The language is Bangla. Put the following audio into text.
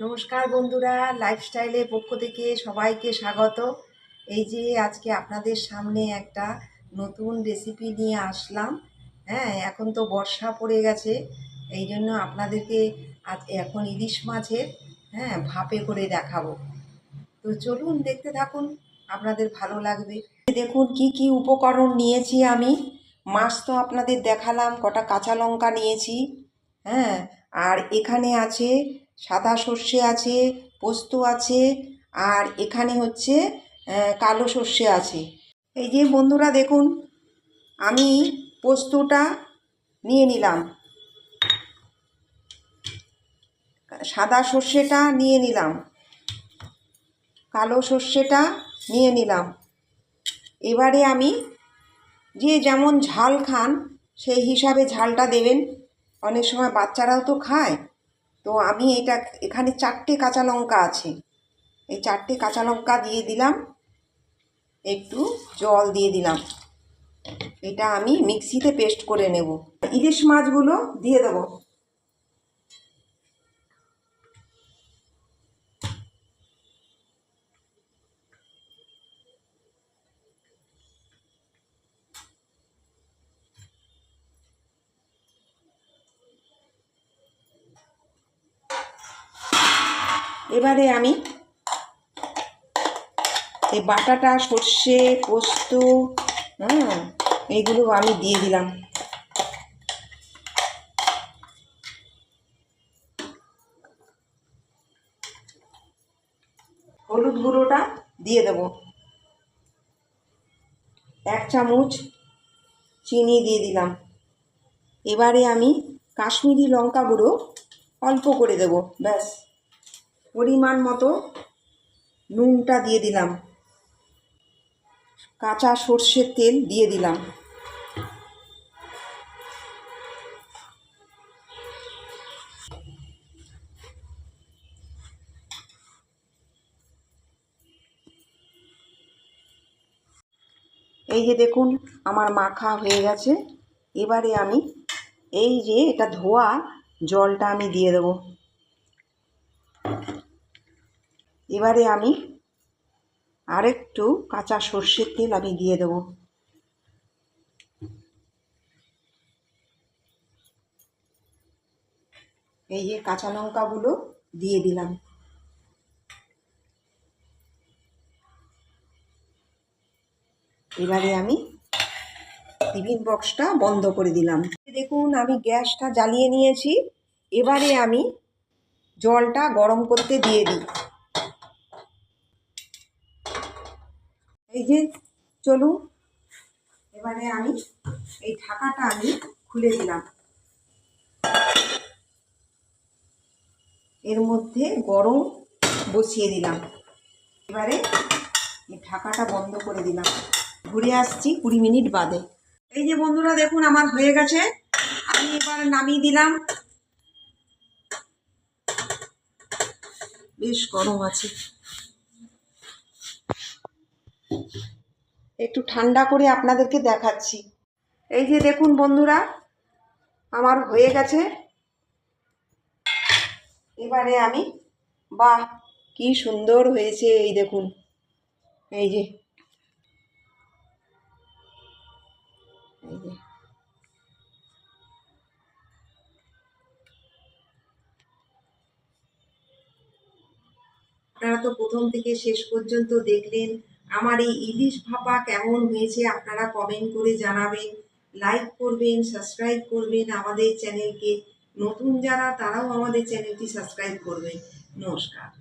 নমস্কার বন্ধুরা লাইফস্টাইলের পক্ষ থেকে সবাইকে স্বাগত। এই যে আজকে আপনাদের সামনে একটা নতুন রেসিপি নিয়ে আসলাম। হ্যাঁ এখন তো বর্ষা পড়ে গেছে, এই জন্য আপনাদেরকে আজ এখন ইলিশ মাছের হ্যাঁ ভাপে করে দেখাবো। তো চলুন দেখতে থাকুন, আপনাদের ভালো লাগবে। দেখুন কি কি উপকরণ নিয়েছি আমি। মাছ তো আপনাদের দেখালাম, কটা কাঁচা লঙ্কা নিয়েছি হ্যাঁ আর এখানে আছে সাদা সর্ষে আছে, পোস্ত আছে, আর এখানে হচ্ছে কালো সর্ষে আছে। এই যে বন্ধুরা দেখুন, আমি পোস্তটা নিয়ে নিলাম। সাদা সর্ষেটা নিয়ে নিলাম। কালো সর্ষেটা নিয়ে নিলাম। এবারে আমি যে যেমন ঝাল খান, সেই হিসাবে ঝালটা দেবেন। অনেক সময় বাচ্চারাও তো খায়। তো আমি এটা এখানে চারটে কাঁচা লঙ্কা আছে। এই চারটে কাঁচা লঙ্কা দিয়ে দিলাম। একটু জল দিয়ে দিলাম। এটা আমি মিক্সিতে পেস্ট করে নেব। ইলিশ মাছগুলো দিয়ে দেবো। এবারে আমি এই বাটাটা, সর্ষে, পোস্ত হ্যাঁ এইগুলো আমি দিয়ে দিলাম। হলুদ গুঁড়োটা দিয়ে দেব। এক চামচ চিনি দিয়ে দিলাম। এবারে আমি কাশ্মীরি লঙ্কা গুঁড়ো অল্প করে দেব, ব্যাস। পরিমাণ মতো নুনটা দিয়ে দিলাম। কাঁচা সর্ষের তেল দিয়ে দিলাম। এই যে দেখুন, আমার মাখা হয়ে গেছে। এবারে আমি এই যে এটা ধোয়া জলটা আমি দিয়ে দেবো। এবারে আমি আরেকটু কাঁচা সর্ষের তেল আমি দিয়ে দেবো। এই যে কাঁচা লঙ্কাগুলো দিয়ে দিলাম। এবারে আমি টিফিন বক্সটা বন্ধ করে দিলাম। দেখুন, আমি গ্যাসটা জ্বালিয়ে নিয়েছি। এবারে আমি জলটা গরম করতে দিয়ে দিই। এই যে, চলুন। এবারে আমি এই ঢাকাটা আমি খুলে দিলাম। এর মধ্যে গরম বসিয়ে দিলাম। এবারে এই ঢাকাটা বন্ধ করে দিলাম। ঘুরে আসছি কুড়ি মিনিট বাদে। এই যে বন্ধুরা, দেখুন, আমার হয়ে গেছে। আমি এবার নামিয়ে দিলাম। বেশ গরম আছে। একটু ঠান্ডা করে আপনাদেরকে দেখাচ্ছি। এই যে দেখুন বন্ধুরা, আমার হয়ে গেছে। এবারে আমি, বাহ, কি সুন্দর হয়েছে এই দেখুন। এই যে এই যে। আপনারা তো প্রথম থেকে শেষ পর্যন্ত দেখলেন আমার এই ইলিশ ভাপা কেমন হয়েছে আপনারা কমেন্ট করে জানাবেন। লাইক করবেন সাবস্ক্রাইব করবেন আমাদের চ্যানেলকে নতুন যারা, তারাও আমাদের চ্যানেলটি সাবস্ক্রাইব করবেন। নমস্কার।